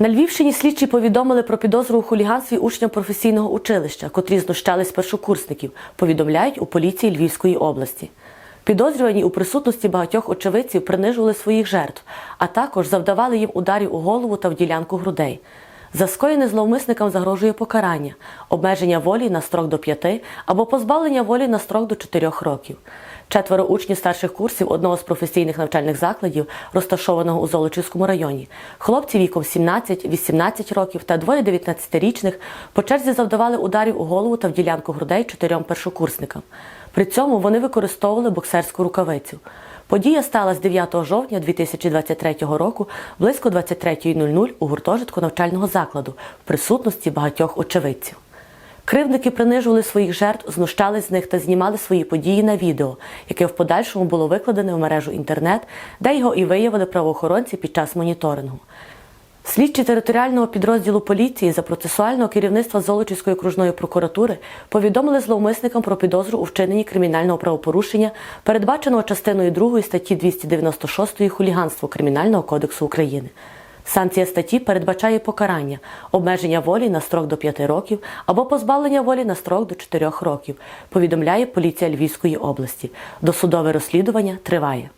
На Львівщині слідчі повідомили про підозру у хуліганстві учням професійного училища, котрі знущались першокурсників, повідомляють у поліції Львівської області. Підозрювані у присутності багатьох очевидців принижували своїх жертв, а також завдавали їм ударів у голову та в ділянку грудей. За скоєне зловмисникам загрожує покарання, обмеження волі на строк до 5 або позбавлення волі на строк до 4 років. Четверо учнів старших курсів одного з професійних навчальних закладів, розташованого у Золочівському районі. Хлопці віком 17-18 років та двоє 19-річних по черзі завдавали ударів у голову та в ділянку грудей чотирьом першокурсникам. При цьому вони використовували боксерську рукавицю. Подія сталася 9 жовтня 2023 року близько 23.00 у гуртожитку навчального закладу в присутності багатьох очевидців. Кривдники принижували своїх жертв, знущались з них та знімали свої події на відео, яке в подальшому було викладене в мережу інтернет, де його і виявили правоохоронці під час моніторингу. Слідчі територіального підрозділу поліції за процесуального керівництва Золочівської окружної прокуратури повідомили зловмисникам про підозру у вчиненні кримінального правопорушення, передбаченого частиною 2 статті 296 хуліганство Кримінального кодексу України. Санкція статті передбачає покарання, обмеження волі на строк до 5 років або позбавлення волі на строк до 4 років, повідомляє поліція Львівської області. Досудове розслідування триває.